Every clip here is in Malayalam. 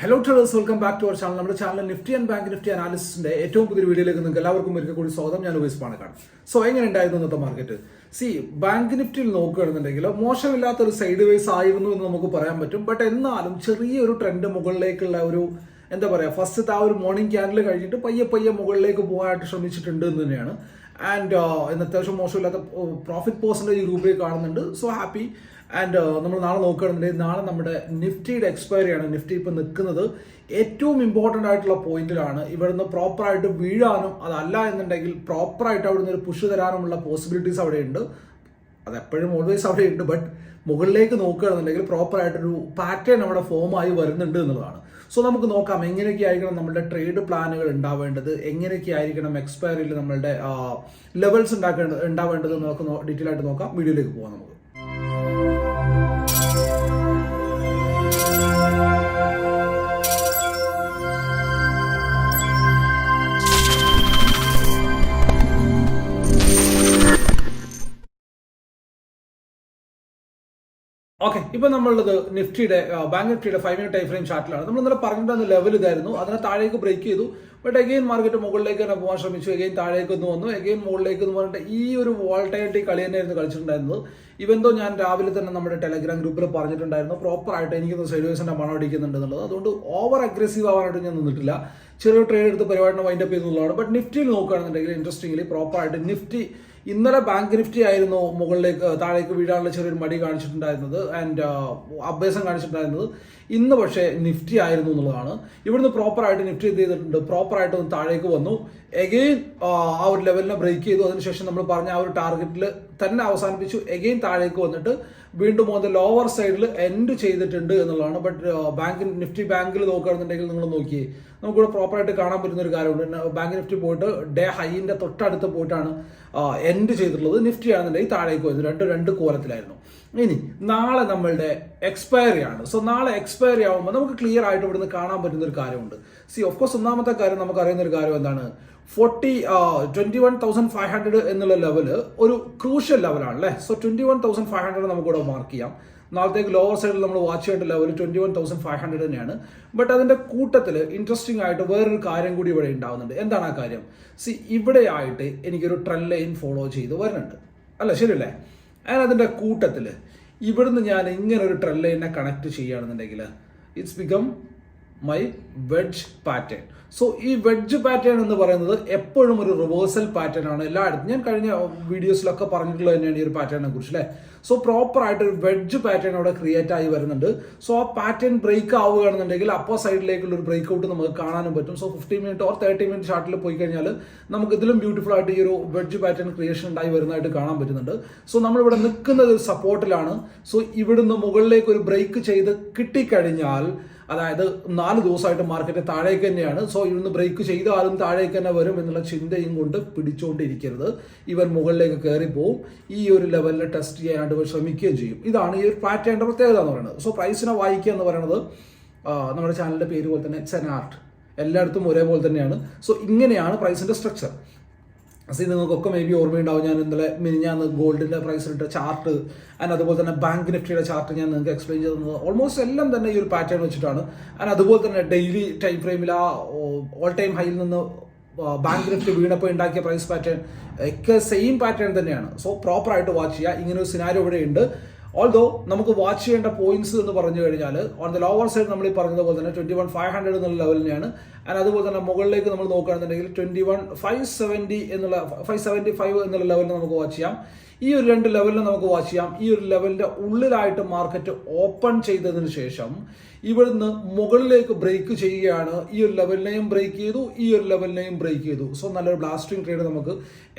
Hello traders welcome back to our channel നമ്മുടെ channel nifty and bank nifty അനാലിസിന്റെ ഏറ്റവും പുതിയ വീഡിയോയിലേക്ക് നിങ്ങൾക്ക് എല്ലാവർക്കും ഒരിക്കൽ കൂടി സ്വാഗതം. ഞാൻ ഉപയോഗിച്ച് പാണക്കാട്. സോ എങ്ങനെ ഉണ്ടായിരുന്നു ഇന്നത്തെ മാർക്കറ്റ് സി ബാങ്ക് നിഫ്റ്റിയിൽ നോക്കുകയാണെന്നുണ്ടെങ്കിൽ മോശമില്ലാത്ത ഒരു സൈഡ് വേസ് ആയിരുന്നു എന്ന് നമുക്ക് പറയാൻ പറ്റും. ബട്ട് എന്നാലും ചെറിയൊരു ട്രെൻഡ് മുകളിലേക്കുള്ള ഒരു എന്താ പറയുക ഫസ്റ്റത്തെ ആ ഒരു മോർണിംഗ് ക്യാൻഡിൽ കഴിഞ്ഞിട്ട് പയ്യെ പയ്യെ മുകളിലേക്ക് പോകാനായിട്ട് ശ്രമിച്ചിട്ടുണ്ട് എന്ന് തന്നെയാണ്. ആൻഡ് ഇന്ന് അത്യാവശ്യം മോശമില്ലാത്ത പ്രോഫിറ്റ് പേഴ്സന്റേജ് രൂപയിൽ കാണുന്നുണ്ട്. സോ ഹാപ്പി ആൻഡ് നമ്മൾ നാളെ നോക്കുകയാണെന്നുണ്ടെങ്കിൽ നാളെ നമ്മുടെ നിഫ്റ്റിയുടെ എക്സ്പയറി ആണ്. നിഫ്റ്റി ഇപ്പം നിൽക്കുന്നത് ഏറ്റവും ഇമ്പോർട്ടന്റ് ആയിട്ടുള്ള പോയിന്റിലാണ്. ഇവിടുന്ന് പ്രോപ്പറായിട്ട് വീഴാനും അതല്ല എന്നുണ്ടെങ്കിൽ പ്രോപ്പറായിട്ട് അവിടുന്ന് ഒരു പുഷ് തരാനുമുള്ള പോസിബിലിറ്റീസ് അവിടെ ഉണ്ട് അത് എപ്പോഴും ഓൾവേസ് അവിടെ ഉണ്ട് ബട്ട് മുകളിലേക്ക് നോക്കുകയാണെന്നുണ്ടെങ്കിൽ പ്രോപ്പറായിട്ടൊരു പാറ്റേൺ അവിടെ ഫോമായി വരുന്നുണ്ട് എന്നുള്ളതാണ്. സോ നമുക്ക് നോക്കാം എങ്ങനെയൊക്കെ ആയിരിക്കണം നമ്മുടെ ട്രേഡ് പ്ലാനുകൾ ഉണ്ടാവേണ്ടത്. എങ്ങനെയൊക്കെ ആയിരിക്കണം എക്സ്പയറിയിൽ നമ്മളുടെ ലെവൽസ് ഉണ്ടാക്കേണ്ടത് ഉണ്ടാവേണ്ടത് നമുക്ക് ഡീറ്റെയിൽ ആയിട്ട് നോക്കാം. വീഡിയോയിലേക്ക് പോകാം നമുക്ക്. ഓക്കെ ഇപ്പൊ നമ്മളുള്ളത് നിഫ്റ്റിയുടെ ബാങ്ക് നിഫ്റ്റിയുടെ ഫൈവ് മിനിറ്റ് ടൈം ഫ്രെയിം ചാർട്ടിലാണ് നമ്മൾ ഇന്നലെ പറഞ്ഞിട്ടുള്ള ലെവൽ ഇതായിരുന്നു. അതിനെ താഴേക്ക് ബ്രേക്ക് ചെയ്തു. ബട്ട് എഗെയിൻ മാർക്കറ്റ് മുകളിലേക്ക് തന്നെ പോകാൻ ശ്രമിച്ചു. എഗെയിൻ താഴേക്ക് ഒന്ന് വന്നു. എഗെയിൻ മുകളിലേക്ക് എന്ന് പറഞ്ഞിട്ട് ഈ ഒരു വോൾട്ടൈലിറ്റി കളി തന്നെയായിരുന്നു കളിച്ചിട്ടുണ്ടായിരുന്നത്. ഇവന്തോ ഞാൻ രാവിലെ തന്നെ നമ്മുടെ ടെലഗ്രാം ഗ്രൂപ്പിൽ പറഞ്ഞിട്ടുണ്ടായിരുന്നു പ്രോപ്പർ ആയിട്ട് എനിക്കൊന്ന് സൈഡ്വേസിന്റെ മണം അടിക്കുന്നുണ്ട് എന്നുള്ളത് അതുകൊണ്ട് ഓവർ അഗ്രസീവ് ആവാനായിട്ട് ഞാൻ നിന്നിട്ടില്ല. ചെറിയ ട്രേഡ് എടുത്ത് പരിപാടിനെ വൈൻഡപ്പ് ചെയ്യുന്നുള്ളതാണ്. ബട്ട് നിഫ്റ്റിയിൽ നോക്കുകയാണെന്നുണ്ടെങ്കിൽ ഇൻട്രസ്റ്റിംഗ്ലി പ്രോപ്പർ ആയിട്ട് നിഫ്റ്റി ഇന്നലെ ബാങ്ക് നിഫ്റ്റി ആയിരുന്നു മുകളിലേക്ക് താഴേക്ക് വീഴാനുള്ള ചെറിയൊരു മടി കാണിച്ചിട്ടുണ്ടായിരുന്നത്. ആൻഡ് അഭ്യാസം കാണിച്ചിട്ടുണ്ടായിരുന്നത്. ഇന്ന് പക്ഷേ നിഫ്റ്റി ആയിരുന്നു എന്നുള്ളതാണ്. ഇവിടുന്ന് പ്രോപ്പറായിട്ട് നിഫ്റ്റി ചെയ്തിട്ടുണ്ട്? പ്രോപ്പറായിട്ട് ഒന്ന് താഴേക്ക് വന്നു. എഗെയിൻ ആ ഒരു ലെവലിനെ ബ്രേക്ക് ചെയ്തു. അതിനുശേഷം നമ്മൾ പറഞ്ഞ ആ ഒരു ടാർഗറ്റിൽ തന്നെ അവസാനിപ്പിച്ചു. എഗെയിൻ താഴേക്ക് വന്നിട്ട് വീണ്ടും അത് ലോവർ സൈഡിൽ എൻഡ് ചെയ്തിട്ടുണ്ട് എന്നുള്ളതാണ്. ബട്ട് ബാങ്ക് നിഫ്റ്റി ബാങ്കിൽ നോക്കുകയാണെന്നുണ്ടെങ്കിൽ നിങ്ങൾ നോക്കിയേ നമുക്കിവിടെ പ്രോപ്പറായിട്ട് കാണാൻ പറ്റുന്ന ഒരു കാര്യമുണ്ട്. ബാങ്ക് നിഫ്റ്റി പോയിട്ട് ഡേ ഹൈന്റെ തൊട്ടടുത്ത് പോയിട്ടാണ് എൻഡ് ചെയ്തിട്ടുള്ളത്. നിഫ്റ്റി ആണെന്നുണ്ടെങ്കിൽ താഴേക്ക് വരുന്നത് രണ്ട് രണ്ട് കോലത്തിലായിരുന്നു. ഇനി നാളെ നമ്മളുടെ എക്സ്പയറി ആണ്. സോ നാളെ എക്സ്പയറി ആവുമ്പോൾ നമുക്ക് ക്ലിയർ ആയിട്ട് ഇവിടുന്ന് കാണാൻ പറ്റുന്ന ഒരു കാര്യമുണ്ട്. സി ഓഫ് കോഴ്സ് ഒന്നാമത്തെ കാര്യം നമുക്ക് അറിയുന്ന ഒരു കാര്യം എന്താണ്? Forty twenty one thousand five hundred എന്നുള്ള ലെവൽ ഒരു ക്രൂഷ്യൽ ലെവലാണ് അല്ലേ so twenty one thousand five hundred നമുക്കിവിടെ മാർക്ക് ചെയ്യാം. നാളത്തേക്ക് ലോവർ സൈഡിൽ നമ്മൾ വാച്ച് ചെയ്യേണ്ട level twenty one thousand five hundred തന്നെയാണ്. ബട്ട് അതിന്റെ കൂട്ടത്തിൽ ഇൻട്രസ്റ്റിംഗ് ആയിട്ട് വേറൊരു കാര്യം കൂടി ഇവിടെ ഉണ്ടാവുന്നുണ്ട്. എന്താണ് ആ കാര്യം? സി ഇവിടെ ആയിട്ട് എനിക്കൊരു ട്രെൻഡ് ലൈൻ ഫോളോ ചെയ്ത് വരുന്നുണ്ട്. അല്ല? ശരിയല്ലേ? ഞാൻ അതിന്റെ കൂട്ടത്തിൽ ഇവിടുന്ന് ഞാൻ ഇങ്ങനെ ഒരു ട്രെൻ ലൈനെ കണക്ട് ചെയ്യുകയാണെന്നുണ്ടെങ്കിൽ it's become my wedge pattern so ഈ വെഡ്ജ് പാറ്റേൺ എന്ന് പറയുന്നത് എപ്പോഴും ഒരു റിവേഴ്സൽ പാറ്റേൺ ആണ്. എല്ലായിടത്തും. ഞാൻ കഴിഞ്ഞ വീഡിയോസിലൊക്കെ പറഞ്ഞിട്ടുള്ളത് തന്നെയാണ് ഈ ഒരു പാറ്റേണിനെ കുറിച്ച് അല്ലേ? സോ പ്രോപ്പർ ആയിട്ട് ഒരു വെഡ്ജ് പാറ്റേൺ അവിടെ ക്രിയേറ്റ് ആയി വരുന്നുണ്ട്. സോ ആ പാറ്റേൺ ബ്രേക്ക് ആവുകയാണെന്നുണ്ടെങ്കിൽ അപ്പോ സൈഡിലേക്കുള്ള ഒരു ബ്രേക്ക് ഔട്ട് നമുക്ക് കാണാനും പറ്റും. So fifteen minute or thirty minute ഷാർട്ടിൽ പോയി കഴിഞ്ഞാൽ നമുക്ക് ഇതിലും ബ്യൂട്ടിഫുൾ ആയിട്ട് ഈ ഒരു വെഡ്ജ് പാറ്റേൺ ക്രിയേഷൻ ഉണ്ടായി വരുന്നതായിട്ട് കാണാൻ പറ്റുന്നുണ്ട്. സോ നമ്മളിവിടെ നിൽക്കുന്നത് സപ്പോർട്ടിലാണ് സോ ഇവിടുന്ന് മുകളിലേക്ക് ഒരു ബ്രേക്ക് ചെയ്ത് കിട്ടിക്കഴിഞ്ഞാൽ അതായത് നാല് ദിവസമായിട്ട് മാർക്കറ്റ് താഴേക്ക് തന്നെയാണ്. സോ ഇവിടുന്ന് ബ്രേക്ക് ചെയ്താലും താഴേക്ക് തന്നെ വരും എന്നുള്ള ചിന്തയും കൊണ്ട് പിടിച്ചുകൊണ്ടിരിക്കരുത് ഇവർ മുകളിലേക്ക് കയറി പോവും. ഈ ഒരു ലെവലിൽ ടെസ്റ്റ് ചെയ്യാനായിട്ട് ഇവർ ശ്രമിക്കുകയും ചെയ്യും. ഇതാണ് ഈ ഒരു പാറ്റേണിന്റെ പ്രത്യേകത എന്ന് പറയുന്നത്. സോ പ്രൈസിനെ വായിക്കുക എന്ന് പറയുന്നത് നമ്മുടെ ചാനലിന്റെ പേര് പോലെ തന്നെ ആർട്ട് എല്ലായിടത്തും ഒരേപോലെ തന്നെയാണ്. സോ ഇങ്ങനെയാണ് പ്രൈസിന്റെ സ്ട്രക്ചർ സി നിങ്ങൾക്കൊക്കെ മേ ബി ഓർമ്മയുണ്ടാവും ഞാൻ ഇന്നലെ മിനിഞ്ഞാന്ന് ഗോൾഡിന്റെ പ്രൈസ് ഇട്ട ചാർട്ട് ആൻഡ് അതുപോലെ തന്നെ ബാങ്ക് നിഫ്റ്റിയുടെ ചാർട്ട് ഞാൻ നിങ്ങൾക്ക് എക്സ്പ്ലെയിൻ ചെയ്തത് ഓൾമോസ്റ്റ് എല്ലാം തന്നെ ഈ ഒരു പാറ്റേൺ വെച്ചിട്ടാണ്. ആൻഡ് അതുപോലെ തന്നെ ഡെയിലി ടൈം ഫ്രെയിമിൽ ആ ഓൾ ടൈം ഹൈയിൽ നിന്ന് ബാങ്ക് നിഫ്റ്റ് വീണപ്പോൾ ഉണ്ടാക്കിയ പ്രൈസ് പാറ്റേൺ ഒക്കെ സെയിം പാറ്റേൺ തന്നെയാണ്. സോ പ്രോപ്പറായിട്ട് വാച്ച് ചെയ്യുക. ഇങ്ങനെ ഒരു സിനാരോ ഇവിടെ ഉണ്ട് ഓൾദോ നമുക്ക് വാച്ച് ചെയ്യേണ്ട പോയിന്റ്സ് എന്ന് പറഞ്ഞു കഴിഞ്ഞാൽ ഓൺ ദ ലോവർ സൈഡ് നമ്മൾ ഈ പറഞ്ഞതുപോലെ തന്നെ ട്വന്റി വൺ ഫൈവ് ഹൺഡ്രഡ് എന്നുള്ള ലെവലിനെയാണ് ആൻഡ് അതുപോലെ തന്നെ മുകളിലേക്ക് നമ്മൾ നോക്കുകയാണെന്നുണ്ടെങ്കിൽ ട്വന്റി വൺ ഫൈവ് സെവന്റി എന്നുള്ള ഫൈവ് സെവന്റി ഫൈവ് എന്നുള്ള ലെവലിൽ നമുക്ക് വാച്ച് ചെയ്യാം. ഈ ഒരു രണ്ട് ലെവലിൽ നമുക്ക് വാച്ച് ചെയ്യാം. ഈ ഒരു ലെവലിന്റെ ഉള്ളിലായിട്ട് മാർക്കറ്റ് ഓപ്പൺ ചെയ്തതിന് ശേഷം ഇവിടുന്ന് മുകളിലേക്ക് ബ്രേക്ക് ചെയ്യുകയാണ്. ഈ ഒരു ലെവലിനെയും ബ്രേക്ക് ചെയ്തു ഈ ഒരു ലെവലിനെയും ബ്രേക്ക് ചെയ്തു. സോ നല്ലൊരു ബ്ലാസ്റ്റിംഗ് ട്രേഡ് നമുക്ക്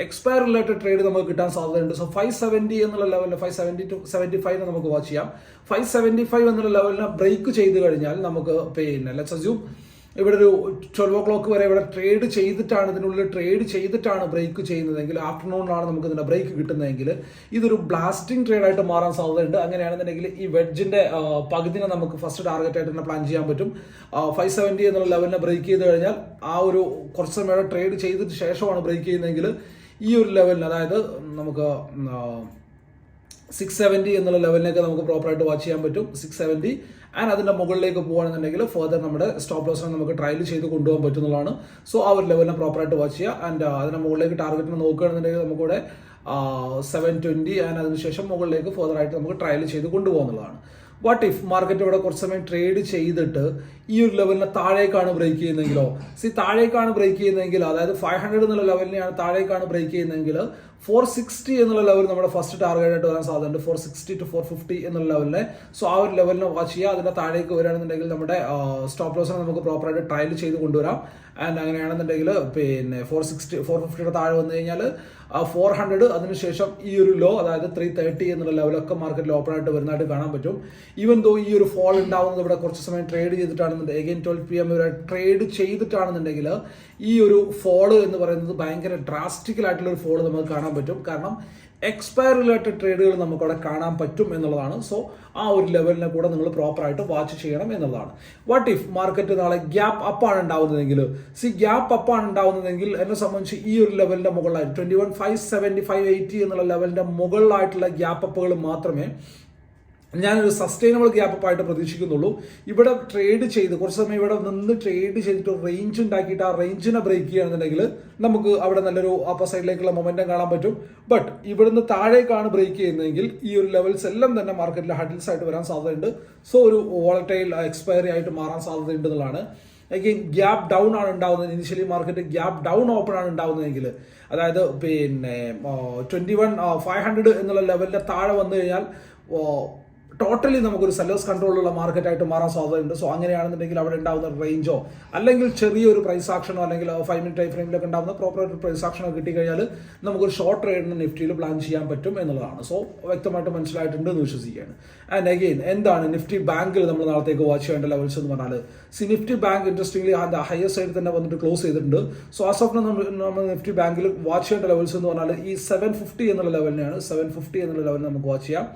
എക്സ്പയർ റിലേറ്റഡ് ട്രേഡ് നമുക്ക് കിട്ടാൻ സാധ്യതയുണ്ട്. സോ ഫൈവ് സെവന്റി എന്നുള്ള ലെവലിൽ five seventy two seventy five നമുക്ക് വാച്ച് ചെയ്യാം. ഫൈവ് സെവന്റി ഫൈവ് എന്നുള്ള ലെവലിനെ ബ്രേക്ക് ചെയ്ത് കഴിഞ്ഞാൽ നമുക്ക് പിന്നെ ലെറ്റ്സ് അസ്യൂം ഇവിടെ ഒരു ട്വൽവ് ഓ ക്ലോക്ക് വരെ ഇവിടെ ട്രേഡ് ചെയ്തിട്ടാണ് ഇതിനുള്ളിൽ ട്രേഡ് ചെയ്തിട്ടാണ് ബ്രേക്ക് ചെയ്യുന്നതെങ്കിൽ ആഫ്റ്റർനൂണിലാണ് നമുക്ക് ഇതിന്റെ ബ്രേക്ക് കിട്ടുന്നതെങ്കിൽ ഇതൊരു ബ്ലാസ്റ്റിംഗ് ട്രേഡ് ആയിട്ട് മാറാൻ സാധ്യതയുണ്ട്. അങ്ങനെയാണെന്നുണ്ടെങ്കിൽ ഈ വെഡ്ജിന്റെ പകുതിനെ നമുക്ക് ഫസ്റ്റ് ടാർഗറ്റ് ആയിട്ട് തന്നെ പ്ലാൻ ചെയ്യാൻ പറ്റും. ഫൈവ് സെവന്റി എന്നുള്ള ലെവലിനെ ബ്രേക്ക് ചെയ്ത് കഴിഞ്ഞാൽ ആ ഒരു കുറച്ച് സമയം ട്രേഡ് ചെയ്തിട്ട് ശേഷമാണ് ബ്രേക്ക് ചെയ്യുന്നതെങ്കിൽ ഈ ഒരു ലെവലിന് അതായത് നമുക്ക് സിക്സ് സെവന്റി എന്നുള്ള ലെവലിനൊക്കെ നമുക്ക് പ്രോപ്പറായിട്ട് വാച്ച് ചെയ്യാൻ പറ്റും. സിക്സ് സെവന്റി ആൻഡ് അതിന്റെ മുകളിലേക്ക് പോകുകയാണെന്നുണ്ടെങ്കിൽ ഫർദർ നമ്മുടെ സ്റ്റോപ്പ് ലോസിനെ നമുക്ക് ട്രയൽ ചെയ്ത് കൊണ്ടുപോകാൻ പറ്റുന്നതാണ്. സോ ആ ഒരു ലെവലിനെ പ്രോപ്പറായിട്ട് വാച്ച് ചെയ്യുക. ആൻഡ് അതിന്റെ മുകളിലേക്ക് ടാർഗറ്റിന് നോക്കുകയാണെന്നുണ്ടെങ്കിൽ നമുക്കിവിടെ സെവൻ ട്വന്റി ആൻഡ് അതിനുശേഷം മുകളിലേക്ക് ഫർദർ ആയിട്ട് നമുക്ക് ട്രയൽ ചെയ്ത് കൊണ്ടുപോകുന്നതാണ് വാട്ട് ഇഫ് മാർക്കറ്റ് ഇവിടെ കുറച്ച് സമയം ട്രേഡ് ചെയ്തിട്ട് ഈ ഒരു ലെവലിന് താഴേക്കാണ് ബ്രേക്ക് ചെയ്യുന്നതെങ്കിലോ? സി താഴേക്കാണ് ബ്രേക്ക് ചെയ്യുന്നതെങ്കിൽ അതായത് ഫൈവ് ഹൺഡ്രഡ് എന്നുള്ള ലെവലിനെയാണ് താഴേക്കാണ് ബ്രേക്ക് ചെയ്യുന്നതെങ്കിൽ ഫോർ സിക്സ്റ്റി എന്നുള്ള ലെവൽ നമ്മുടെ ഫസ്റ്റ് ടാർഗറ്റ് ആയിട്ട് വരാൻ സാധ്യതയുണ്ട്. Four sixty two four fifty എന്നുള്ള ലെവലിനെ സോ ആ ഒരു ലെവലിനെ വാച്ച് ചെയ്യുക. അതിന്റെ താഴേക്ക് വരികയാണെന്നുണ്ടെങ്കിൽ നമ്മുടെ സ്റ്റോപ്പ് ലോസിനെ നമുക്ക് പ്രോപ്പറായിട്ട് ട്രയൽ ചെയ്ത് കൊണ്ടുവരാം. ആൻഡ് അങ്ങനെയാണെന്നുണ്ടെങ്കിൽ പിന്നെ ഫോർ സിക്സ്റ്റി ഫോർ ഫിഫ്റ്റിയുടെ താഴെ വന്നു കഴിഞ്ഞാൽ ഫോർ ഹൺഡ്രഡ് അതിനുശേഷം ഈ ഒരു ലോ അതായത് ത്രീ തേർട്ടി എന്നുള്ള ലെവലൊക്കെ മാർക്കറ്റിൽ ഓപ്പൺ ആയിട്ട് വരുന്നതായിട്ട് കാണാൻ പറ്റും. ഈവൻ ദോ ഈ ഒരു ഫോൾ ഉണ്ടാവുന്നത് ഇവിടെ കുറച്ച് സമയം ട്രേഡ് ചെയ്തിട്ടാണെന്നുണ്ടെങ്കിൽ എഗൈൻ ട്വൽവ് പി എം ഇവരെ ട്രേഡ് ചെയ്തിട്ടാണെന്നുണ്ടെങ്കിൽ ഈ ഒരു ഫോൾ എന്ന് പറയുന്നത് ഭയങ്കര ഡ്രാസ്റ്റിക്കൽ ആയിട്ടുള്ള ഒരു ഫോൾ നമുക്ക് കാണാൻ പറ്റും. കാരണം എക്സ്പയർ റിലേറ്റഡ് ട്രേഡുകൾ നമുക്കവിടെ കാണാൻ പറ്റും എന്നുള്ളതാണ്. സോ ആ ഒരു ലെവലിനെ കൂടെ നിങ്ങൾ പ്രോപ്പറായിട്ട് വാച്ച് ചെയ്യണം എന്നുള്ളതാണ്. വാട്ട് ഇഫ് മാർക്കറ്റ് നാളെ ഗ്യാപ്പ് അപ്പാണ് ഉണ്ടാവുന്നതെങ്കിൽ? സി ഗ്യാപ്പ് അപ്പാണ് ഉണ്ടാവുന്നതെങ്കിൽ എന്നെ സംബന്ധിച്ച് ഈ ഒരു ലെവലിന്റെ മുകളിലായിട്ട് twenty one five seventy five eighty എന്നുള്ള ലെവലിന്റെ മുകളിലായിട്ടുള്ള ഗ്യാപ്പ് അപ്പുകൾ മാത്രമേ ഞാനൊരു സസ്റ്റൈനബിൾ ഗ്യാപ്പ് ആയിട്ട് പ്രതീക്ഷിക്കുന്നുള്ളൂ. ഇവിടെ ട്രേഡ് ചെയ്ത് കുറച്ച് സമയം ഇവിടെ നിന്ന് ട്രേഡ് ചെയ്തിട്ട് റേഞ്ച് ഉണ്ടാക്കിയിട്ട് ആ റേഞ്ചിനെ ബ്രേക്ക് ചെയ്യുകയാണെന്നുണ്ടെങ്കിൽ നമുക്ക് അവിടെ നല്ലൊരു അപ്പർ സൈഡിലേക്കുള്ള മൊമെന്റം കാണാൻ പറ്റും. ബട്ട് ഇവിടുന്ന് താഴേക്കാണ് ബ്രേക്ക് ചെയ്യുന്നതെങ്കിൽ ഈ ഒരു ലെവൽസ് എല്ലാം തന്നെ മാർക്കറ്റിൽ ഹഡിൽസ് ആയിട്ട് വരാൻ സാധ്യതയുണ്ട്. സോ ഒരു വോളറ്റൈൽ എക്സ്പയറി ആയിട്ട് മാറാൻ സാധ്യതയുണ്ട് എന്നുള്ളതാണ്. അഗെയിൻ ഗ്യാപ്പ് ഡൗൺ ആണ് ഉണ്ടാവുന്നത്. Initially market gap down open ആണ് ഉണ്ടാവുന്നതെങ്കിൽ അതായത് പിന്നെ ട്വന്റി വൺ ഫൈവ് ഹൺഡ്രഡ് എന്നുള്ള ലെവലിന്റെ താഴെ വന്നു കഴിഞ്ഞാൽ ടോട്ടലി നമുക്കൊരു സെല്ലേഴ്സ് കൺട്രോളുള്ള മാർക്കറ്റായിട്ട് മാറാൻ സാധ്യതയുണ്ട്. സോ അങ്ങനെയാണെന്നുണ്ടെങ്കിൽ അവിടെ ഉണ്ടാകുന്ന റേഞ്ചോ അല്ലെങ്കിൽ ചെറിയൊരു പ്രൈസ് ആക്ഷനോ അല്ലെങ്കിൽ ഫൈവ് മിനിറ്റ് ടൈം ഫ്രെയിമിലൊക്കെ ഉണ്ടാകുന്ന പ്രോപ്പർ പ്രൈസ് ആക്ഷനോ കിട്ടിക്കഴിഞ്ഞാൽ നമുക്കൊരു ഷോർട്ട് ട്രേഡിന് നിഫ്റ്റിയിൽ പ്ലാൻ ചെയ്യാൻ പറ്റും എന്നുള്ളതാണ്. സോ വ്യക്തമായിട്ട് മനസ്സിലായിട്ടുണ്ട് എന്ന് വിശ്വസിക്കുകയാണ്. ആൻഡ് അഗെയിൻ എന്താണ് നിഫ്റ്റി ബാങ്കിൽ നമ്മൾ നാളത്തേക്ക് വാച്ച് ചെയ്യേണ്ട ലെവൽസ് എന്ന് പറഞ്ഞാൽ സി നിഫ്റ്റി ബാങ്ക് ഇൻട്രസ്റ്റിംഗ്ലി ആ ഹയർ സൈഡിൽ തന്നെ വന്നിട്ട് ക്ലോസ് ചെയ്തിട്ടുണ്ട്. സോ ആസ് ഓഫ് നമ്മൾ നിഫ്റ്റി ബാങ്കിൽ വാച്ച് ചെയ്യേണ്ട ലെവൽസ് എന്ന് പറഞ്ഞാൽ ഈ സെവൻ ഫിഫ്റ്റി എന്നുള്ള ലെവലിനെയാണ് സെവൻ ഫിഫ്റ്റി എന്നുള്ള ലെവൽ നമുക്ക് വാച്ച് ചെയ്യാം.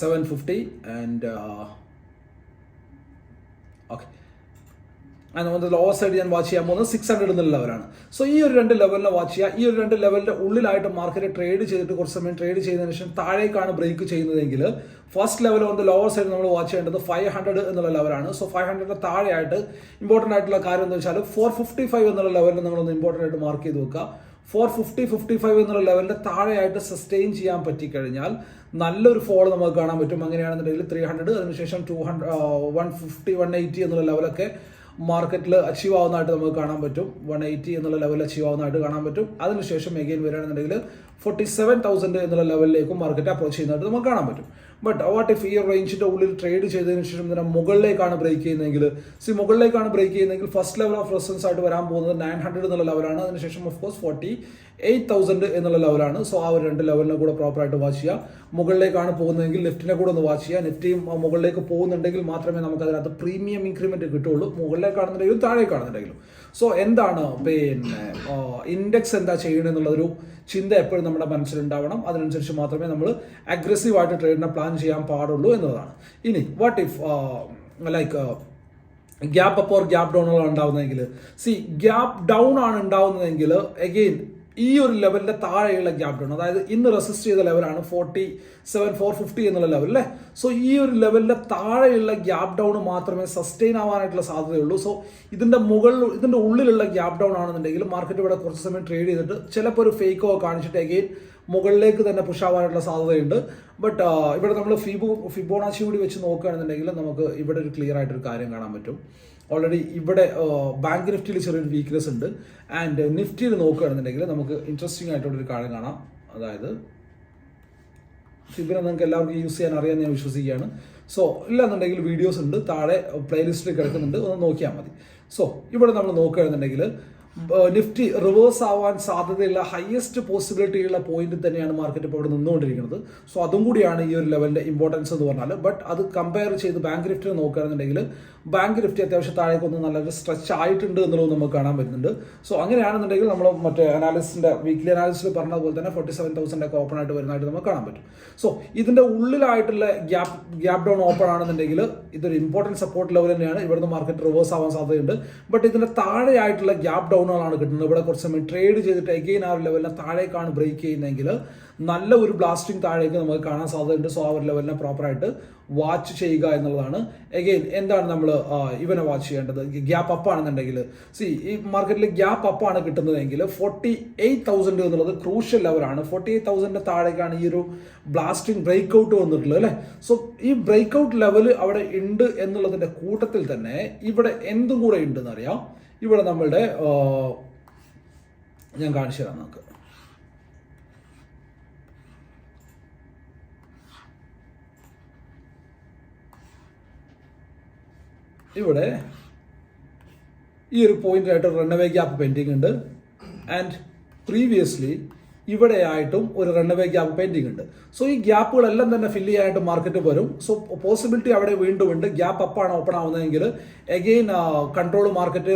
സെവൻ ഫിഫ്റ്റി ആൻഡ് ഓക്കെ നമുക്ക് ലോവർ സൈഡ് ഞാൻ വാച്ച് ചെയ്യാൻ പോകുന്നത് സിക്സ് ഹൺഡ്രഡ് എന്നുള്ള ലെവലാണ് സോ ഈ ഒരു രണ്ട് ലെവലിനെ വാച്ച് ചെയ്യുക. ഈ ഒരു രണ്ട് ലെവലിന്റെ ഉള്ളിലായിട്ട് മാർക്കറ്റ് ട്രേഡ് ചെയ്തിട്ട് കുറച്ച് സമയം ട്രേഡ് ചെയ്തതിനു ശേഷം താഴേക്കാണ് ബ്രേക്ക് ചെയ്യുന്നതെങ്കിൽ first level on the lower side നമ്മൾ വാച്ച് ചെയ്യേണ്ടത് ഫൈവ് ഹൺഡ്രഡ് എന്നുള്ള ലെവലാണ് സോ ഫൈവ് ഹൺഡ്രഡിന്റെ താഴെയായിട്ട് ഇമ്പോർട്ടന്റ് ആയിട്ടുള്ള കാര്യം എന്ന് വെച്ചാൽ ഫോർ ഫിഫ്റ്റി ഫൈവ് എന്നുള്ള ലെവലിൽ നിങ്ങളൊന്ന് ഇമ്പോർട്ടന്റ് ആയിട്ട് മാർക്ക് ചെയ്ത് വെക്കുക. ഫോർ ഫിഫ്റ്റി ഫിഫ്റ്റി ഫൈവ് എന്നുള്ള ലെവലിന്റെ താഴെയായിട്ട് സസ്റ്റെയിൻ ചെയ്യാൻ പറ്റിക്കഴിഞ്ഞാൽ നല്ലൊരു ഫോൾ നമുക്ക് കാണാൻ പറ്റും. അങ്ങനെയാണെന്നുണ്ടെങ്കിൽ ത്രീ ഹൺഡ്രഡ് അതിനുശേഷം two hundred one fifty one eighty എന്നുള്ള ലെവലൊക്കെ മാർക്കറ്റിൽ അച്ചീവ് ആവുന്നതായിട്ട് നമുക്ക് കാണാൻ പറ്റും. വൺ എയ്റ്റി എന്നുള്ള ലെവൽ അച്ചീവ് ആവുന്നതായിട്ട് കാണാൻ പറ്റും. അതിനുശേഷം എഗെയിൻ വരികയാണെന്നുണ്ടെങ്കിൽ ഫോർട്ടി സെവൻ തൗസൻഡ് എന്നുള്ള ലെവലിലേക്കും മാർക്കറ്റ് അപ്രോച്ച് ചെയ്യുന്നതായിട്ട് നമുക്ക് കാണാൻ പറ്റും. ബട്ട് വാട്ട് ഇഫ് ഈ റേഞ്ചിന്റെ ഉള്ളിൽ ട്രേഡ് ചെയ്തതിന് ശേഷം ഇതിനെ മുകളിലേക്കാണ് ബ്രേക്ക് ചെയ്യുന്നതെങ്കിൽ? സി മുകളിലേക്കാണ് ബ്രേക്ക് ചെയ്യുന്നതെങ്കിൽ ഫസ്റ്റ് ലെവൽ ഓഫ് റെസിസ്റ്റൻസ് ആയിട്ട് വരാൻ പോകുന്നത് നയൻ ഹൺഡ്രഡ് എന്നുള്ള ലെവലാണ് അതിനുശേഷം of course forty eight thousand എന്നുള്ള ലെവലാണ് സോ ആ ഒരു രണ്ട് ലെവലിനെ കൂടെ പ്രോപ്പറായിട്ട് വാച്ച് ചെയ്യുക. മുകളിലേക്കാണ് പോകുന്നതെങ്കിൽ ലിഫ്റ്റിനെ കൂടെ ഒന്ന് വാച്ച് ചെയ്യുക. നിഫ്റ്റിയും മുകളിലേക്ക് പോകുന്നുണ്ടെങ്കിൽ മാത്രമേ നമുക്ക് അതിനകത്ത് പ്രീമിയം ഇൻക്രിമെന്റ് കിട്ടുള്ളൂ മുകളിലേക്കാണെന്നുണ്ടെങ്കിലും താഴേക്കാണെന്നുണ്ടെങ്കിലും. സോ എന്താണ് പിന്നെ ഇൻഡെക്സ് എന്താ ചെയ്യണമെന്നുള്ളൊരു ചിന്ത എപ്പോഴും നമ്മുടെ മനസ്സിലുണ്ടാവണം. അതിനനുസരിച്ച് മാത്രമേ നമ്മൾ അഗ്രസീവ് ആയിട്ട് ട്രേഡിനെ പ്ലാൻ ചെയ്യാൻ പാടുള്ളൂ എന്നതാണ്. ഇനി what if like gap up or gap ഡൗണുകൾ ഉണ്ടാവുന്നതെങ്കിൽ? സി ഗ്യാപ്പ് ഡൗൺ ആണ് ഉണ്ടാവുന്നതെങ്കിൽ അഗെയിൻ ഈ ഒരു ലെവലിന്റെ താഴെയുള്ള ഗ്യാപ് ഡൗൺ അതായത് ഇന്ന് റെസിസ്റ്റ് ചെയ്ത ലെവലാണ് ഫോർട്ടി സെവൻ ഫോർ ഫിഫ്റ്റി എന്നുള്ള ലെവൽ അല്ലേ സോ ഈ ഒരു ലെവലിന്റെ താഴെയുള്ള ഗ്യാപ് ഡൗൺ മാത്രമേ സസ്റ്റെയിൻ ആവാനായിട്ടുള്ള സാധ്യതയുള്ളൂ. സോ ഇതിന്റെ മുകളിൽ ഇതിന്റെ ഉള്ളിലുള്ള ഗ്യാപ് ഡൗൺ ആണെന്നുണ്ടെങ്കിൽ മാർക്കറ്റ് ഇവിടെ കുറച്ച് സമയം ട്രേഡ് ചെയ്തിട്ട് ചിലപ്പോൾ ഒരു ഫേക്കോ കാണിച്ചിട്ട് അഗെയിൻ മുകളിലേക്ക് തന്നെ പുഷ് ആവാനായിട്ടുള്ള സാധ്യതയുണ്ട്. ബട്ട് ഇവിടെ നമ്മൾ ഫിബോ ഫിബോണാച്ചി കൂടി വെച്ച് നോക്കുകയാണെന്നുണ്ടെങ്കിൽ നമുക്ക് ഇവിടെ ഒരു ക്ലിയർ ആയിട്ടൊരു കാര്യം കാണാൻ പറ്റും. ഓൾറെഡി ഇവിടെ ബാങ്ക് നിഫ്റ്റിയിൽ ചെറിയൊരു വീക്ക്നെസ് ഉണ്ട്. ആൻഡ് നിഫ്റ്റിയിൽ നോക്കുകയാണെന്നുണ്ടെങ്കിൽ നമുക്ക് ഇൻട്രസ്റ്റിംഗ് ആയിട്ടുള്ളൊരു കാര്യം കാണാം. അതായത് ഫിബിനെ നിങ്ങൾക്ക് എല്ലാവർക്കും യൂസ് ചെയ്യാൻ അറിയാൻ ഞാൻ വിശ്വസിക്കുകയാണ്. സോ ഇല്ലാന്നുണ്ടെങ്കിൽ വീഡിയോസ് ഉണ്ട്. താഴെ പ്ലേലിസ്റ്റിൽ കിടക്കുന്നുണ്ട്. ഒന്ന് നോക്കിയാൽ മതി. സോ ഇവിടെ നമ്മൾ നോക്കുകയാണെന്നുണ്ടെങ്കിൽ നിഫ്റ്റി റിവേഴ്സ് ആവാൻ സാധ്യതയുള്ള ഹയസ്റ്റ് പോസിബിലിറ്റി ഉള്ള പോയിന്റ് തന്നെയാണ് മാർക്കറ്റ് ഇപ്പോൾ ഇവിടെ നിന്നുകൊണ്ടിരിക്കുന്നത്. സോ അതും കൂടിയാണ് ഈ ഒരു ലെവലിന്റെ ഇമ്പോർട്ടൻസ് എന്ന് പറഞ്ഞാൽ ബട്ട് അത് കമ്പയർ ചെയ്ത് ബാങ്ക് നിഫ്റ്റി നോക്കുകയാണെന്നുണ്ടെങ്കിൽ ബാങ്ക് നിഫ്റ്റി അത്യാവശ്യം താഴേക്ക് ഒന്ന് നല്ലൊരു സ്ട്രെച്ച് ആയിട്ടുണ്ട് എന്നുള്ളത് നമുക്ക് കാണാൻ പറ്റുന്നുണ്ട്. സോ അങ്ങനെയാണെന്നുണ്ടെങ്കിൽ നമ്മൾ മറ്റേ അനാലിസിന്റെ വീക്ക്ലി അനാലിസിൽ പറഞ്ഞതുപോലെ തന്നെ ഫോർട്ടി സെവൻ തൗസൻഡ് ഒക്കെ ഓപ്പൺ ആയിട്ട് വരുന്നതായിട്ട് നമുക്ക് കാണാൻ പറ്റും. സോ ഇതിന്റെ ഉള്ളിലായിട്ടുള്ള ഗ്യാപ്പ് ഗ്യാപ്പ് ഡൗൺ ഓപ്പൺ ആണെന്നുണ്ടെങ്കിൽ ഇതൊരു ഇമ്പോർട്ടന്റ് സപ്പോർട്ട് ലെവൽ തന്നെയാണ്. ഇവിടുന്ന് മാർക്കറ്റ് റിവേഴ്സ് ആവാൻ സാധ്യതയുണ്ട്. ബട്ട് ഇതിന്റെ താഴെയായിട്ടുള്ള ഗ്യാപ്പ് ഡൗണുകളാണ് കിട്ടുന്നത്. ഇവിടെ കുറച്ച് സമയം ട്രേഡ് ചെയ്തിട്ട് എഗെയിൻ ആ ഒരു ലെവലിനെ താഴേക്കാണ് ബ്രേക്ക് ചെയ്യുന്നതെങ്കിൽ നല്ല ഒരു ബ്ലാസ്റ്റിംഗ് താഴേക്ക് നമുക്ക് കാണാൻ സാധ്യതയുണ്ട്. സോ ആ ഒരു ലെവലിനെ പ്രോപ്പറായിട്ട് വാച്ച് ചെയ്യുക എന്നുള്ളതാണ്. എഗെയിൻ എന്താണ് നമ്മൾ ഇവനെ വാച്ച് ചെയ്യേണ്ടത്? ഗ്യാപ്പ് അപ്പ് ആണെന്നുണ്ടെങ്കിൽ. സി ഈ മാർക്കറ്റിൽ ഗ്യാപ്പ് അപ്പ് ആണ് കിട്ടുന്നതെങ്കിൽ ഫോർട്ടി എയ്റ്റ് തൗസൻഡ് എന്നുള്ളത് ക്രൂഷ്യൽ ലെവലാണ് ഫോർട്ടി എയ്റ്റ് തൗസൻഡിന്റെ താഴേക്കാണ് ഈ ഒരു ബ്ലാസ്റ്റിംഗ് ബ്രേക്ക് ഔട്ട് വന്നിട്ടുള്ളത് അല്ലേ? സോ ഈ ബ്രേക്ക് ഔട്ട് ലെവൽ അവിടെ ഉണ്ട് എന്നുള്ളതിന്റെ കൂട്ടത്തിൽ തന്നെ ഇവിടെ എന്തും കൂടെ ഉണ്ടെന്ന് അറിയാം ഇവിടെ നമ്മളുടെ ഞാൻ കാണിച്ചു തരാം നമുക്ക്. ഇവിടെ ഈ ഒരു പോയിന്റായിട്ട് റണ്ണവേ ഗ്യാപ്പ് പെൻഡിങ് ഉണ്ട്. ആൻഡ് പ്രീവിയസ്ലി ഇവിടെയായിട്ടും ഒരു റണ്ണവേ ഗ്യാപ്പ് പെൻഡിങ് ഉണ്ട്. സോ ഈ ഗ്യാപ്പുകളെല്ലാം തന്നെ ഫില്ല് ചെയ്യാനായിട്ട് മാർക്കറ്റ് വരും. സോ പോസിബിലിറ്റി അവിടെ വീണ്ടും ഉണ്ട്. ഗ്യാപ്പ് അപ്പാണ് open ആവുന്നതെങ്കിൽ again control market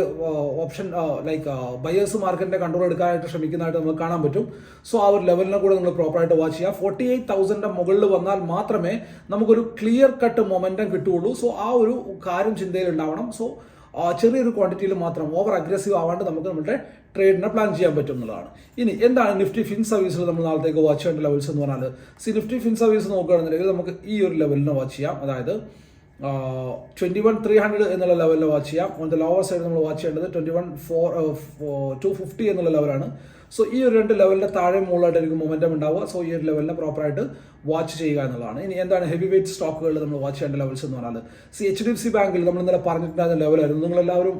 option like buyers മാർക്കറ്റിന്റെ കൺട്രോൾ എടുക്കാനായിട്ട് ശ്രമിക്കുന്നതായിട്ട് നമുക്ക് കാണാൻ പറ്റും. സോ ആ ഒരു ലെവലിനെ കൂടെ നിങ്ങൾ പ്രോപ്പറായിട്ട് വാച്ച് ചെയ്യുക ഫോർട്ടി എയ്റ്റ് തൗസൻഡിന്റെ മുകളിൽ വന്നാൽ മാത്രമേ നമുക്കൊരു ക്ലിയർ കട്ട് മൊമെന്റം കിട്ടുകയുള്ളൂ. സോ ആ ഒരു കാര്യം ചിന്തയിൽ ഉണ്ടാവണം. സോ ചെറിയൊരു ക്വാണ്ടിറ്റിയിൽ മാത്രം ഓവർ അഗ്രസീവ് ആവാണ്ട് നമുക്ക് നമ്മുടെ ട്രേഡിനെ പ്ലാൻ ചെയ്യാൻ പറ്റും എന്നുള്ളതാണ്. ഇനി എന്താണ് നിഫ്റ്റി ഫിൻ സർവീസിൽ നമ്മൾ നാളത്തേക്ക് വാച്ച് ചെയ്യേണ്ട ലെവൽസ് എന്ന് പറഞ്ഞാൽ സി നിഫ്റ്റി ഫിൻ സർവീസ് നോക്കുകയാണെന്നുണ്ടെങ്കിൽ നമുക്ക് ഈ ഒരു ലെവലിനെ വാച്ച് ചെയ്യാം. അതായത് ട്വന്റി വൺ ത്രീ ഹൺഡ്രഡ് എന്നുള്ള ലെവലിൽ വാച്ച് ചെയ്യാം. ഓൺ ദ ലോവർ സൈഡ് നമ്മൾ വാച്ച് ചെയ്യേണ്ടത് twenty one four two fifty എന്നുള്ള ലെവലാണ് സോ ഈ ഒരു രണ്ട് ലെവലിന്റെ താഴെ മുകളിലായിട്ടായിരിക്കും മൊമെന്റം ഉണ്ടാവുക. സോ ഈ ഒരു ലെവലിനെ പ്രോപ്പറായിട്ട് വാച്ച് ചെയ്യുക എന്നുള്ളതാണ്. ഇനി എന്താണ് ഹെവി വെയിറ്റ് സ്റ്റോക്കുകളിൽ നമ്മൾ വാച്ച് ചെയ്യേണ്ട ലെവൽസ് എന്ന് പറഞ്ഞാൽ see H D F C ബാങ്കിൽ നമ്മൾ ഇന്നലെ പറഞ്ഞിട്ടുണ്ടായിരുന്ന ലെവലായിരുന്നു നിങ്ങളെല്ലാവരും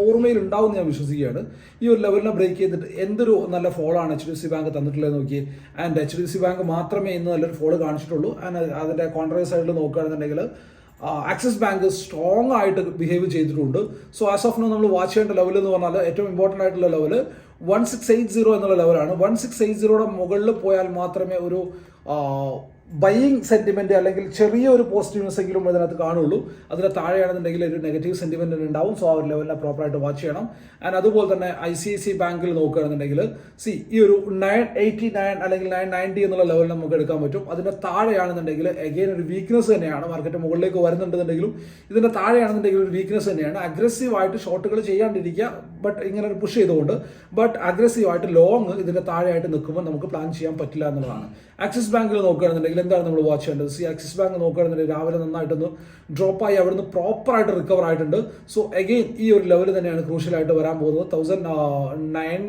ഓർമ്മയിൽ ഉണ്ടാവും ഞാൻ വിശ്വസിക്കുകയാണ്. ഈ ഒരു ലെവലിനെ ബ്രേക്ക് ചെയ്തിട്ട് എന്തൊരു നല്ല ഫോളാണ് H D F C bank തന്നിട്ടുള്ളത് നോക്കി and H D F C bank മാത്രമേ ഇന്ന് നല്ലൊരു ഫോൾ കാണിച്ചിട്ടുള്ളൂ. ആൻഡ് അതിന്റെ കോൺട്രവേഴ്സ് സൈഡിൽ നോക്കുകയാണെന്നുണ്ടെങ്കിൽ ആക്സിസ് ബാങ്ക് സ്ട്രോങ് ആയിട്ട് ബിഹേവ് ചെയ്തിട്ടുണ്ട്. സോ ആസ് ഓഫ് നോ നമ്മൾ വാച്ച് ചെയ്യേണ്ട ലെവൽ എന്ന് പറഞ്ഞാൽ ഏറ്റവും ഇമ്പോർട്ടന്റ് ആയിട്ടുള്ള level one six eight zero എന്നുള്ള ലെവലാണ് വൺ സിക്സ് എയ്റ്റ് സീറോയുടെ മുകളിൽ പോയാൽ മാത്രമേ ഒരു ബൈയിങ് സെന്റിമെന്റ് അല്ലെങ്കിൽ ചെറിയൊരു പോസിറ്റീവ്നെസ് എങ്കിലും ഇതിനകത്ത് കാണുള്ളൂ. അതിന് താഴെയാണെന്നുണ്ടെങ്കിൽ ഒരു നെഗറ്റീവ് സെന്റിമെന്റ് ഉണ്ടാവും. സോ ആ ഒരു ലെവലിനെ പ്രോപ്പറായിട്ട് വാച്ച് ചെയ്യണം. ആൻഡ് അതുപോലെ തന്നെ ഐ സി ഐ സി ബാങ്കിൽ നോക്കുകയാണെന്നുണ്ടെങ്കിൽ സി ഈ ഒരു നയൻ എയ്റ്റി നയൻ അല്ലെങ്കിൽ നയൻ നയന്റി എന്നുള്ള ലെവലിൽ നമുക്ക് എടുക്കാൻ പറ്റും. അതിന്റെ താഴെയാണെന്നുണ്ടെങ്കിൽ എഗെയിൻ ഒരു വീക്ക്നെസ് തന്നെയാണ്. മാർക്കറ്റ് മുകളിലേക്ക് വരുന്നുണ്ടെന്നുണ്ടെങ്കിലും ഇതിന്റെ താഴെയാണെന്നുണ്ടെങ്കിൽ ഒരു വീക്ക്നെസ് തന്നെയാണ്. അഗ്രസീവായിട്ട് ഷോട്ടുകൾ ചെയ്യാണ്ടിരിക്കുക ബട്ട് ഇങ്ങനെ ഒരു പുഷ് ചെയ്തുകൊണ്ട് ബട്ട് അഗ്രസീവ് ആയിട്ട് ലോങ് ഇതിന്റെ താഴെയായിട്ട് നിൽക്കുമ്പോൾ നമുക്ക് പ്ലാൻ ചെയ്യാൻ പറ്റില്ല എന്നുള്ളതാണ് ആക്സിസ് ബാങ്കിൽ നോക്കുകയാണെന്നുണ്ടെങ്കിൽ എന്താണ് നമ്മൾ വാച്ച് ചെയ്യേണ്ടത് സി ആക്സിസ് ബാങ്ക് നോക്കുകയാണെന്നുണ്ടെങ്കിൽ രാവിലെ നന്നായിട്ടൊന്ന് ഡ്രോപ്പ് ആയി അവിടുന്ന് പ്രോപ്പറായിട്ട് റിക്കവർ ആയിട്ടുണ്ട് സോ അഗെയിൻ ഈ ഒരു ലെവൽ തന്നെയാണ് ക്രൂഷ്യലായിട്ട് വരാൻ പോകുന്നത് തൗസൻഡ് നയൻ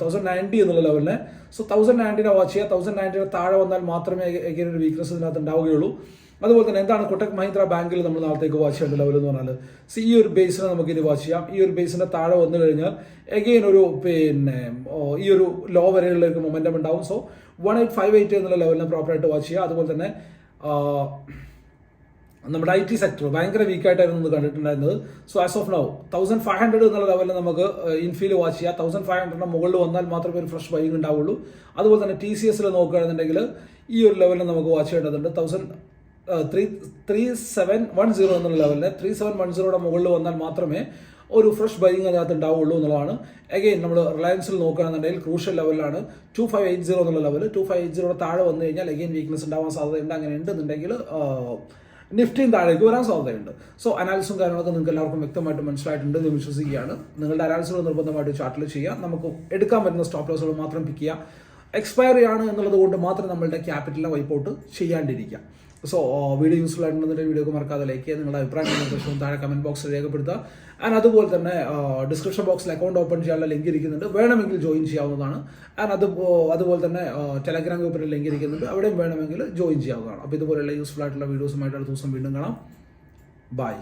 തൗസൻഡ് നയന്റി എന്നുള്ള ലെവലിനെ സോ തൗസൻഡ് നയന്റിനെ വാച്ച് ചെയ്യുക തൗസൻഡ് നയന്റീനെ താഴെ വന്നാൽ മാത്രമേ എഗെയിൻ ഒരു വീക്ക്നസ് ഇതിനകത്ത് ഉണ്ടാവുകയുള്ളൂ അതുപോലെ തന്നെ എന്താണ് കൊട്ടക് മഹീന്ദ്ര ബാങ്കിൽ നമ്മൾ നാളത്തേക്ക് വാച്ച് ചെയ്യേണ്ട ലെവൽ എന്ന് പറഞ്ഞാൽ സി ഈ ഒരു ബേസിനെ നമുക്ക് ഇനി വാച്ച് ചെയ്യാം. ഈ ഒരു ബേസിന്റെ താഴെ വന്നു കഴിഞ്ഞാൽ എഗെയിൻ ഒരു പിന്നെ ഈ ഒരു ലോ വരെകളിലേക്ക് മൊമെന്റം ഉണ്ടാവും. So one eight five eight എന്നുള്ള ലെവലിനെ പ്രോപ്പറായിട്ട് വാച്ച് ചെയ്യുക. അതുപോലെ തന്നെ നമ്മുടെ ഐ ടി സെക്ടർ ഭയങ്കര വീക്കായിട്ടായിരുന്നു നമ്മൾ കണ്ടിട്ടുണ്ടായിരുന്നത്. So as of now thousand five hundred എന്നുള്ള ലെവലിൽ നമുക്ക് ഇൻഫീൽ വാച്ച് ചെയ്യാം. തൗസൻഡ് ഫൈവ് ഹൺഡ്രഡിന് മുകളിൽ വന്നാൽ മാത്രമേ ഒരു ഫ്രഷ് ബൈങ് ഉണ്ടാവുള്ളൂ. അതുപോലെ തന്നെ ടി സി എസിൽ നോക്കുകയാണെന്നുണ്ടെങ്കിൽ ഈ ഒരു ലെവലിൽ നമുക്ക് വാച്ച് ചെയ്യേണ്ടതുണ്ട്. Thousand three three seven one zero എന്നുള്ള ലെവലിൽ ത്രീ സെവൻ വൺ സീറോയുടെ മുകളിൽ വന്നാൽ മാത്രമേ ഒരു ഫ്രഷ് ബൈങ് അതിനകത്ത് ഉണ്ടാവുള്ളൂ എന്നുള്ളതാണ്. അഗെയിൻ നമ്മൾ റിലയൻസിൽ നോക്കുകയാണെന്നുണ്ടെങ്കിൽ ക്രൂഷ്യൽ ലെവലിലാണ് ടു ഫൈവ് എയ്റ്റ് സീറോ എന്നുള്ള level two five eight zero താഴെ വന്നു കഴിഞ്ഞാൽ അഗെയിൻ വീക്ക്നെസ് ഉണ്ടാവാൻ സാധ്യതയുണ്ട്. അങ്ങനെ ഉണ്ടെന്നുണ്ടെങ്കിൽ നിഫ്റ്റിയും താഴേക്ക് വരാൻ സാധ്യതയുണ്ട്. സോ അനാലിസും കാര്യങ്ങളൊക്കെ നിങ്ങൾക്ക് എല്ലാവർക്കും വ്യക്തമായിട്ട് മനസ്സിലായിട്ടുണ്ട് എന്ന് വിശ്വസിക്കുകയാണ്. നിങ്ങളുടെ അനാലിസുകൾ നിർബന്ധമായിട്ട് ചാർട്ടിൽ ചെയ്യുക. നമുക്ക് എടുക്കാൻ പറ്റുന്ന സ്റ്റോപ്പ് ലോസുകൾ മാത്രം പിക്ക് ചെയ്യുക. എക്സ്പയറി ആണ് എന്നുള്ളത് കൊണ്ട് മാത്രം നമ്മളുടെ ക്യാപിറ്റലിനെ വൈപ്പ് ഔട്ട് ചെയ്യാണ്ടിരിക്കുക. സോ വീഡിയോ യൂസ്ഫുൾ ആയിട്ടുണ്ടെന്നുണ്ടെങ്കിൽ വീഡിയോ മറക്കാതെ ലൈക്ക് ചെയ്യുക. നിങ്ങളുടെ അഭിപ്രായങ്ങളും നിർദ്ദേശവും താഴെ കമന്റ് ബോക്സിൽ രേഖപ്പെടുത്തുക. ആൻഡ് അതുപോലെ തന്നെ ഡിസ്ക്രിപ്ഷൻ ബോക്സിൽ അക്കൗണ്ട് ഓപ്പൺ ചെയ്യാനുള്ള ലിങ്ക് ഇരിക്കുന്നുണ്ട്. വേണമെങ്കിൽ ജോയിൻ ചെയ്യാവുന്നതാണ്. ആൻഡ് അത് അതുപോലെ തന്നെ ടെലഗ്രാം ഗ്രൂപ്പിൽ ലിങ്ക് ഇരിക്കുന്നുണ്ട്. അവിടെയും വേണമെങ്കിൽ ജോയിൻ ചെയ്യാവുന്നതാണ്. അപ്പോൾ ഇതുപോലെയുള്ള യൂസ്ഫുൾ ആയിട്ടുള്ള വീഡിയോസുമായിട്ട് അടുത്ത ദിവസം വീണ്ടും കാണാം. ബൈ